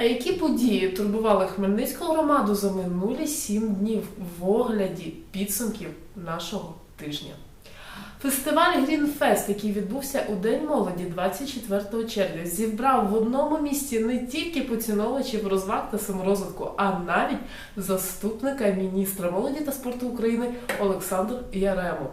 А які події турбували Хмельницьку громаду за минулі сім днів в огляді підсумків нашого тижня? Фестиваль Грінфест, який відбувся у День молоді 24 червня, зібрав в одному місці не тільки поціновувачів розваг та саморозвитку, а навіть заступника міністра молоді та спорту України Олександр Ярему.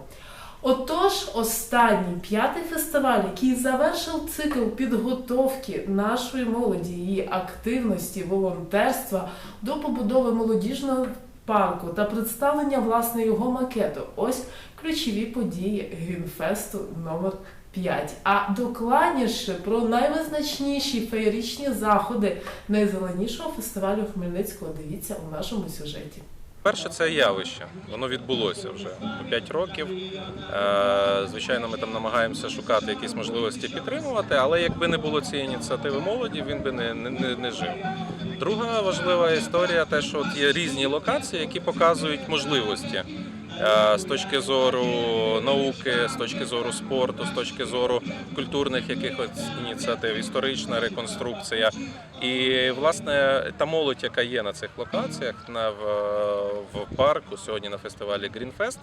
Отож, останній п'ятий фестиваль, який завершив цикл підготовки нашої молоді, її активності, волонтерства до побудови молодіжного парку та представлення власне його макету. Ось ключові події Грінфесту номер 5. А докладніше про найвизначніші феєричні заходи найзеленішого фестивалю Хмельницького дивіться у нашому сюжеті. Перше, це явище. Воно відбулося вже 5 років. Е, Звичайно, ми там намагаємося шукати якісь можливості підтримувати, але якби не було цієї ініціативи молоді, він би не, не, не, жив. Друга важлива історія, те, що от є різні локації, які показують можливості з точки зору науки, з точки зору спорту, з точки зору культурних якихось ініціатив, історична реконструкція. І власне та молодь, яка є на цих локаціях, на в, в парку сьогодні на фестивалі Greenfest,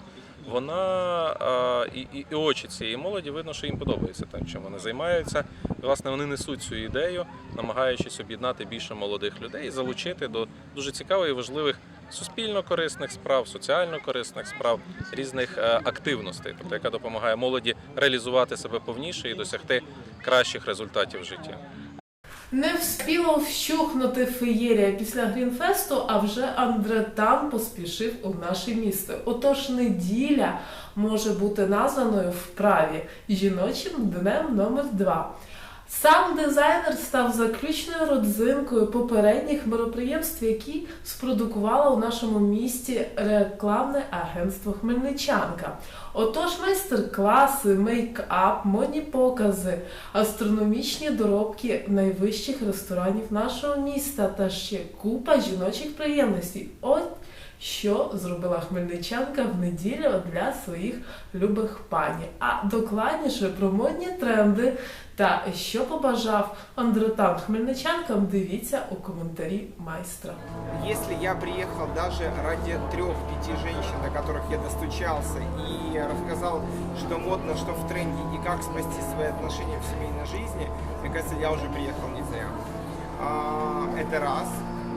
вона е, і, і, і очі цієї молоді видно, що їм подобається тим, чим вони займаються. І, власне, вони несуть цю ідею, намагаючись об'єднати більше молодих людей і залучити до дуже цікавих і важливих суспільно корисних справ, соціально корисних справ, різних е, активностей, тобто яка допомагає молоді реалізувати себе повніше і досягти кращих результатів в житті. Не вспіло вщухнути феєрія після Грінфесту, а вже Андретан поспішив у наше місто. Отож, неділя може бути названою вправі жіночим днем номер 2 Сам дизайнер став заключною родзинкою попередніх мероприємств, які спродукувало у нашому місті рекламне агентство Хмельничанка. Отож, майстер-класи, мейкап, модні покази, астрономічні доробки найвищих ресторанів нашого міста та ще купа жіночих приємностей. От що зробила хмельничанка в неділю для своїх любих пані. А докладніше про модні тренди та що побажав Андретан хмельничанкам, дивіться у коментарі майстра. Если я приехал даже ради трех-пяти женщин, до которых я достучался и рассказал, что модно, что в тренде и как спасти свои отношения в семейной жизни, мне кажется, я уже приехал не зря. Это раз.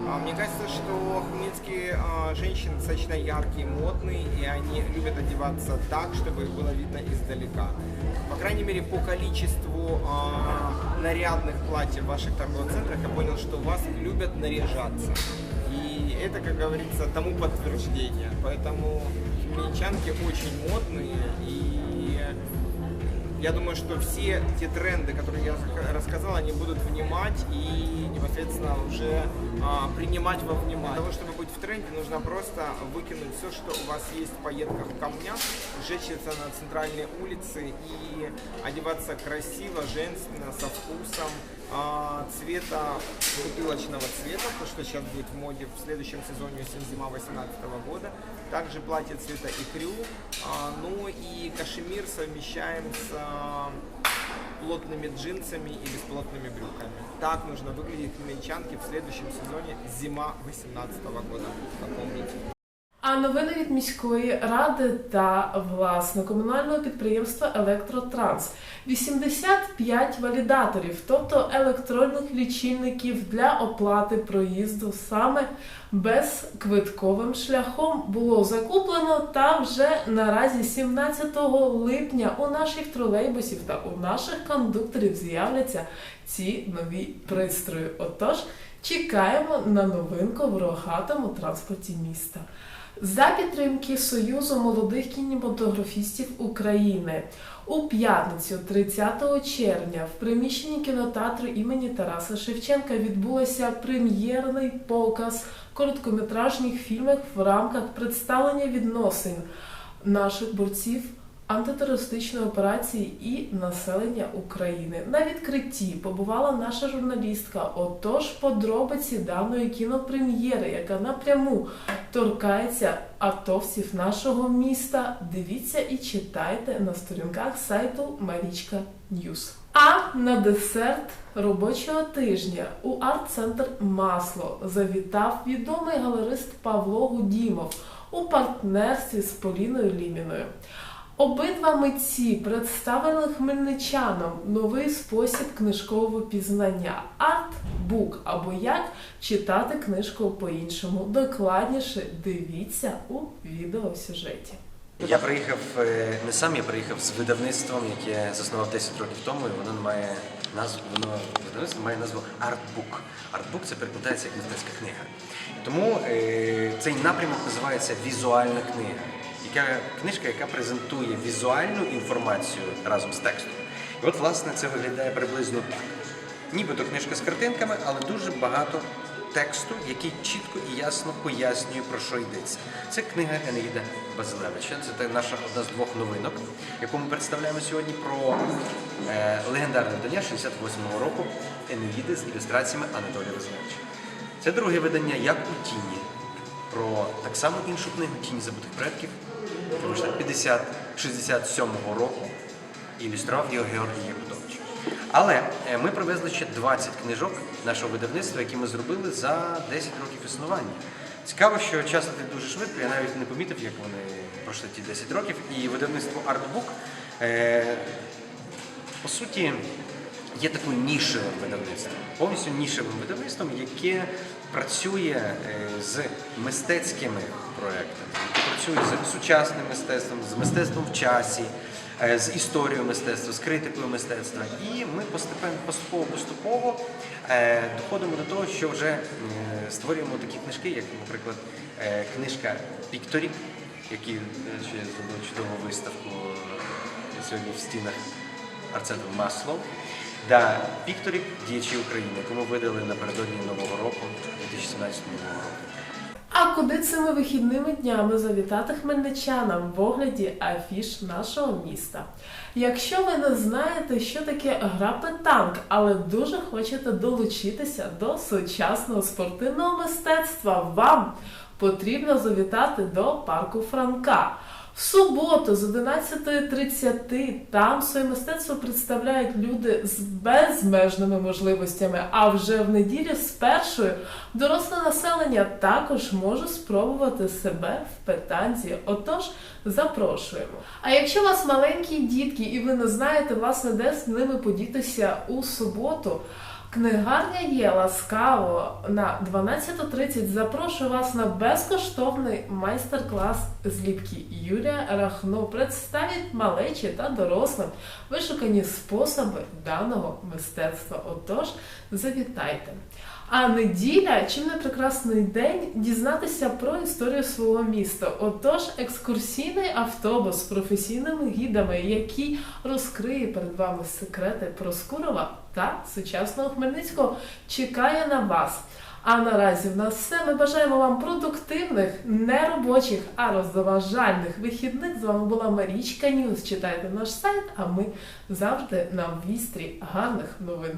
А, Мне кажется, что хмельницкие а, женщины достаточно яркие, модные, и они любят одеваться так, чтобы их было видно издалека. По крайней мере, по количеству а, нарядных платьев в ваших торговых центрах я понял, что вас любят наряжаться. И это, как говорится, тому подтверждение. Поэтому хмельничанки очень модные и я думаю, что все те тренды, которые я рассказал, они будут внимать и непосредственно уже а, принимать во внимание. Для того, чтобы быть в тренде, нужно просто выкинуть все, что у вас есть в пайетках в камнях, сжечь это на центральной улице и одеваться красиво, женственно, со вкусом, цвета бутылочного цвета, то, что сейчас будет в моде в следующем сезоне осень-зима 2018 года. Также платье цвета икрю, а, ну и кашемир совмещаем с а, плотными джинсами и бесплотными брюками. Так нужно выглядеть хмельничанки в следующем сезоне зима 2018 года. Запомните. А новини від міської ради та власне комунального підприємства Електротранс. 85 валідаторів, тобто електронних лічильників для оплати проїзду саме безквитковим шляхом було закуплено та вже наразі 17 липня у наших тролейбусів та у наших кондукторів з'являться ці нові пристрої. Отож, чекаємо на новинку в рогатому транспорті міста. За підтримки Союзу молодих кінематографістів України. У п'ятницю, 30 червня, в приміщенні кінотеатру імені Тараса Шевченка відбулося прем'єрний показ короткометражних фільмів в рамках представлення відносин наших борців антитерористичної операції і населення України. На відкритті побувала наша журналістка. Отож, подробиці даної кінопрем'єри, яка напряму торкається атовців нашого міста. Дивіться і читайте на сторінках сайту Марічка Ньюс. А на десерт робочого тижня у арт-центр Масло завітав відомий галерист Павло Гудімов у партнерстві з Поліною Ліміною. Обидва митці представили хмельничанам новий спосіб книжкового пізнання арт-бук або як читати книжку по-іншому. Докладніше дивіться у відеосюжеті. Я приїхав е, не сам, я приїхав з видавництвом, яке заснував 10 років тому, і воно має назву, воно видавництво має назву Артбук. Артбук це перекладається як мистецька книга. Тому е, цей напрямок називається візуальна книга. Яка книжка, яка презентує візуальну інформацію разом з текстом. І от, власне, це виглядає приблизно так. Нібито книжка з картинками, але дуже багато тексту, який чітко і ясно пояснює, про що йдеться. Це книга Енеїда Базилевича. Це наша одна з двох новинок, яку ми представляємо сьогодні про е, легендарне видання 68-го року Енеїди з ілюстраціями Анатолія Базилевича. Це друге видання Як у тіні про так само іншу книгу Тінь забутих предків, яка вийшла 50 67-го року ілюстрував його Георгій Ягудович. Але е, ми привезли ще 20 книжок нашого видавництва, які ми зробили за 10 років існування. Цікаво, що час летить дуже швидко, я навіть не помітив, як вони пройшли ті 10 років. І видавництво Artbook е, по суті є такою нішевим видавництвом, повністю нішевим видавництвом, яке працює е, з мистецькими проектами, працює з сучасним мистецтвом, з мистецтвом в часі, е, з історією мистецтва, з критикою мистецтва. І ми постепенно, поступово, поступово е, доходимо до того, що вже створюємо такі книжки, як, наприклад, книжка Пікторік, які ще зробили чудову виставку сьогодні в стінах арт-центру Масло. Да, Пікторік діячі України, ми видали напередодні Нового року, 2017 року. А куди цими вихідними днями завітати хмельничанам в огляді афіш нашого міста? Якщо ви не знаєте, що таке гра петанк, але дуже хочете долучитися до сучасного спортивного мистецтва, вам потрібно завітати до парку Франка. В суботу з 11.30 там своє мистецтво представляють люди з безмежними можливостями. А вже в неділю з першою доросле населення також може спробувати себе в петанзі. Отож, запрошуємо. А якщо у вас маленькі дітки і ви не знаєте, власне, де з ними подітися у суботу. Книгарня є ласкаво на 12.30 запрошую вас на безкоштовний майстер-клас зліпки. Юлія Рахно представить малечі та дорослим вишукані способи даного мистецтва. Отож, завітайте. А неділя чим не прекрасний день дізнатися про історію свого міста. Отож, екскурсійний автобус з професійними гідами, який розкриє перед вами секрети Проскурова та сучасного Хмельницького, чекає на вас. А наразі в нас все. Ми бажаємо вам продуктивних, не робочих, а розважальних вихідних. З вами була Марічка Ньюз. Читайте наш сайт, а ми завжди на вістрі гарних новин.